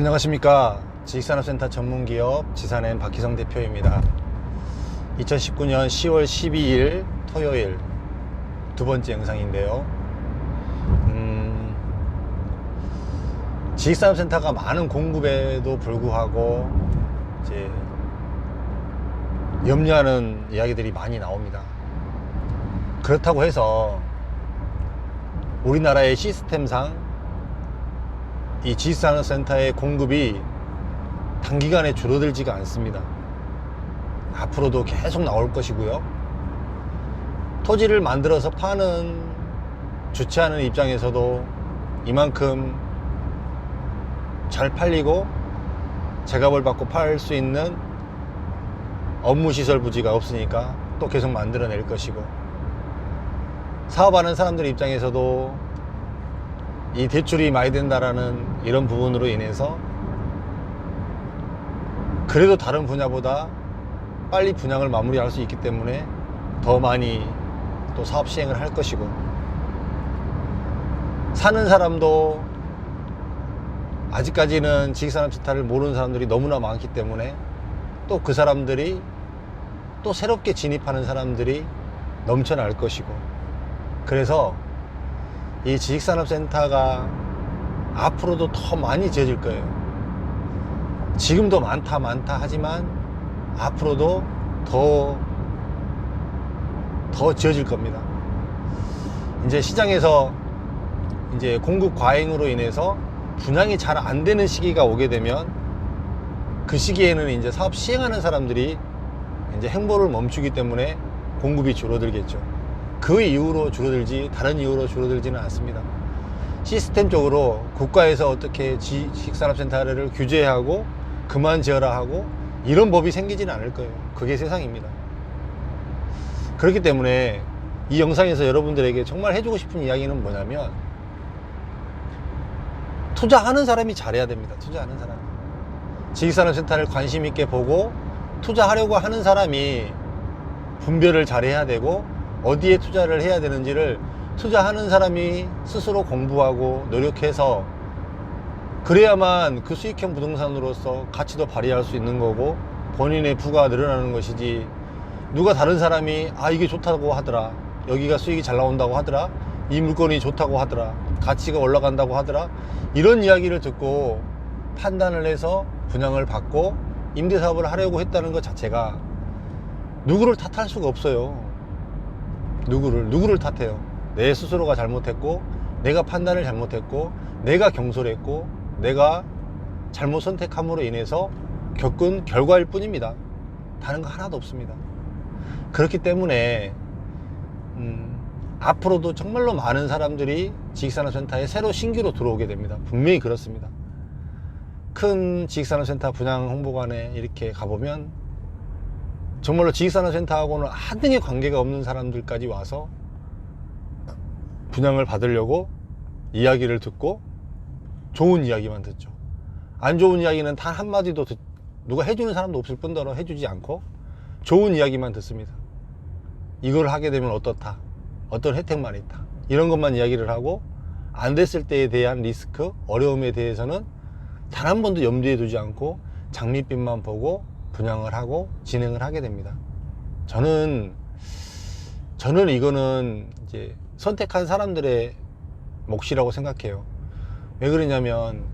안녕하십니까. 지식산업센터 전문기업 지산엔 박희성 대표입니다. 2019년 10월 12일 토요일 두 번째 영상인데요. 음, 지식산업센터가 많은 공급에도 불구하고 이제 염려하는 이야기들이 많이 나옵니다. 그렇다고 해서 우리나라의 시스템상 이 지식산업 센터의 공급이 단기간에 줄어들지가 않습니다. 앞으로도 계속 나올 것이고요. 토지를 만들어서 파는 주최하는 입장에서도 이만큼 잘 팔리고 제값을 받고 팔 수 있는 업무 시설 부지가 없으니까 또 계속 만들어낼 것이고 사업하는 사람들 입장에서도 이 대출이 많이 된다라는 이런 부분으로 인해서 그래도 다른 분야보다 빨리 분양을 마무리할 수 있기 때문에 더 많이 또 사업 시행을 할 것이고 사는 사람도 아직까지는 지식산업센터를 모르는 사람들이 너무나 많기 때문에 또 그 사람들이 또 새롭게 진입하는 사람들이 넘쳐날 것이고 그래서 이 지식산업센터가 앞으로도 더 많이 지어질 거예요. 지금도 많다 많다 하지만 앞으로도 더, 더 지어질 겁니다. 이제 시장에서 이제 공급 과잉으로 인해서 분양이 잘 안 되는 시기가 오게 되면 그 시기에는 이제 사업 시행하는 사람들이 이제 행보를 멈추기 때문에 공급이 줄어들겠죠. 그 이후로 줄어들지 다른 이유로 줄어들지는 않습니다. 시스템적으로 국가에서 어떻게 지식산업센터를 규제하고 그만 지어라 하고 이런 법이 생기지는 않을 거예요. 그게 세상입니다. 그렇기 때문에 이 영상에서 여러분들에게 정말 해주고 싶은 이야기는 뭐냐면 투자하는 사람이 잘해야 됩니다. 투자하는 사람. 지식산업센터를 관심 있게 보고 투자하려고 하는 사람이 분별을 잘해야 되고 어디에 투자를 해야 되는지를 투자하는 사람이 스스로 공부하고 노력해서 그래야만 그 수익형 부동산으로서 가치도 발휘할 수 있는 거고 본인의 부가 늘어나는 것이지 누가 다른 사람이 아 이게 좋다고 하더라. 여기가 수익이 잘 나온다고 하더라. 이 물건이 좋다고 하더라. 가치가 올라간다고 하더라. 이런 이야기를 듣고 판단을 해서 분양을 받고 임대사업을 하려고 했다는 것 자체가 누구를 탓할 수가 없어요 누구를 누구를 탓해요? 내 스스로가 잘못했고 내가 판단을 잘못했고 내가 경솔했고 내가 잘못 선택함으로 인해서 겪은 결과일 뿐입니다. 다른 거 하나도 없습니다. 그렇기 때문에 음, 앞으로도 정말로 많은 사람들이 지식산업센터에 새로 신규로 들어오게 됩니다. 분명히 그렇습니다. 큰 지식산업센터 분양 홍보관에 이렇게 가보면 정말로 지식산업센터하고는 한등의 관계가 없는 사람들까지 와서 분양을 받으려고 이야기를 듣고 좋은 이야기만 듣죠. 안 좋은 이야기는 단 한마디도 듣, 누가 해주는 사람도 없을 뿐더러 해주지 않고 좋은 이야기만 듣습니다. 이걸 하게 되면 어떻다. 어떤 혜택만 있다. 이런 것만 이야기를 하고 안 됐을 때에 대한 리스크, 어려움에 대해서는 단 한 번도 염두에 두지 않고 장밋빛만 보고 분양을 하고 진행을 하게 됩니다. 저는 저는 이거는 이제 선택한 사람들의 몫이라고 생각해요. 왜 그러냐면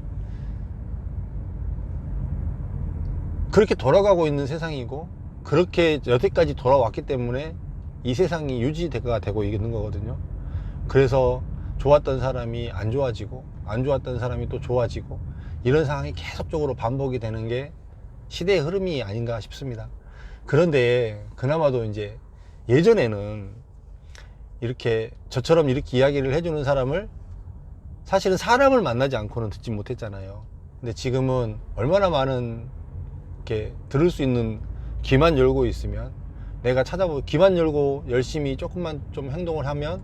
그렇게 돌아가고 있는 세상이고 그렇게 여태까지 돌아왔기 때문에 이 세상이 유지가 되고 있는 거거든요. 그래서 좋았던 사람이 안 좋아지고 안 좋았던 사람이 또 좋아지고 이런 상황이 계속적으로 반복이 되는 게 시대의 흐름이 아닌가 싶습니다. 그런데 그나마도 이제 예전에는 이렇게 저처럼 이렇게 이야기를 해주는 사람을 사실은 사람을 만나지 않고는 듣지 못했잖아요. 근데 지금은 얼마나 많은 이렇게 들을 수 있는 귀만 열고 있으면 내가 찾아보 귀만 열고 열심히 조금만 좀 행동을 하면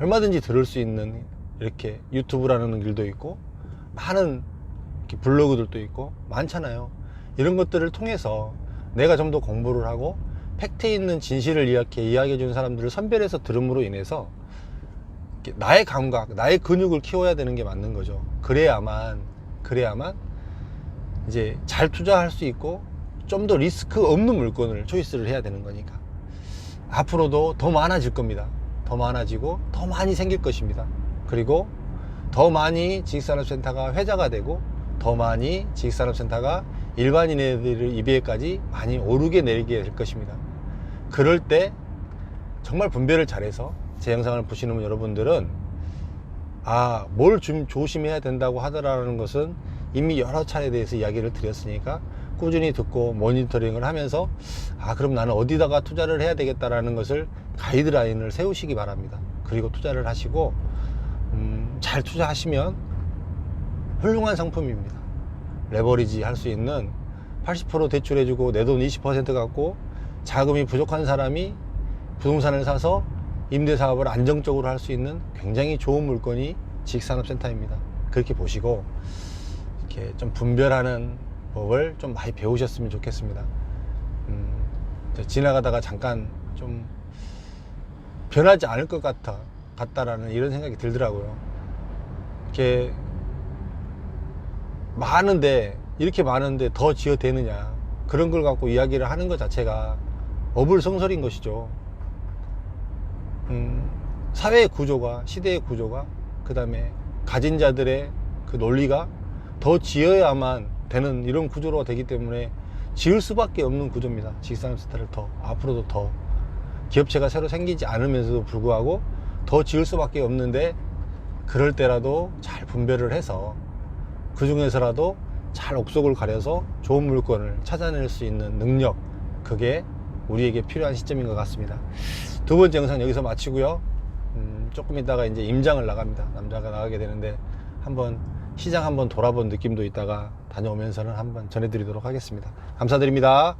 얼마든지 들을 수 있는 이렇게 유튜브라는 길도 있고 많은 블로그들도 있고 많잖아요. 이런 것들을 통해서 내가 좀 더 공부를 하고 팩트 있는 진실을 이렇게 이야기해 주는 사람들을 선별해서 들음으로 인해서 나의 감각, 나의 근육을 키워야 되는 게 맞는 거죠. 그래야만, 그래야만 이제 잘 투자할 수 있고 좀 더 리스크 없는 물건을 초이스를 해야 되는 거니까 앞으로도 더 많아질 겁니다. 더 많아지고 더 많이 생길 것입니다. 그리고 더 많이 지식산업센터가 회자가 되고 더 많이 지식산업센터가 일반인들 입에까지 많이 오르게 내리게 될 것입니다. 그럴 때 정말 분별을 잘해서 제 영상을 보시는 여러분들은 아, 뭘 좀 조심해야 된다고 하더라는 것은 이미 여러 차례에 대해서 이야기를 드렸으니까 꾸준히 듣고 모니터링을 하면서 아, 그럼 나는 어디다가 투자를 해야 되겠다라는 것을 가이드라인을 세우시기 바랍니다. 그리고 투자를 하시고, 음, 잘 투자하시면 훌륭한 상품입니다. 레버리지 할 수 있는 80% 대출해주고 내 돈 20% 갖고 자금이 부족한 사람이 부동산을 사서 임대사업을 안정적으로 할 수 있는 굉장히 좋은 물건이 지식산업센터입니다. 그렇게 보시고 이렇게 좀 분별하는 법을 좀 많이 배우셨으면 좋겠습니다. 음, 저 지나가다가 잠깐 좀 변하지 않을 것 같아 같다라는 이런 생각이 들더라고요. 이렇게 많은데 이렇게 많은데 더 지어 되느냐 그런 걸 갖고 이야기를 하는 것 자체가 어불성설인 것이죠. 음, 사회의 구조가 시대의 구조가 그 다음에 가진 자들의 그 논리가 더 지어야만 되는 이런 구조로 되기 때문에 지을 수밖에 없는 구조입니다. 지식산업센터를 더 앞으로도 더 기업체가 새로 생기지 않으면서도 불구하고 더 지을 수밖에 없는데 그럴 때라도 잘 분별을 해서 그 중에서라도 잘 옥속을 가려서 좋은 물건을 찾아낼 수 있는 능력 그게 우리에게 필요한 시점인 것 같습니다. 두 번째 영상 여기서 마치고요. 음, 조금 있다가 이제 임장을 나갑니다. 남자가 나가게 되는데 한번 시장 한번 돌아본 느낌도 있다가 다녀오면서는 한번 전해드리도록 하겠습니다. 감사드립니다.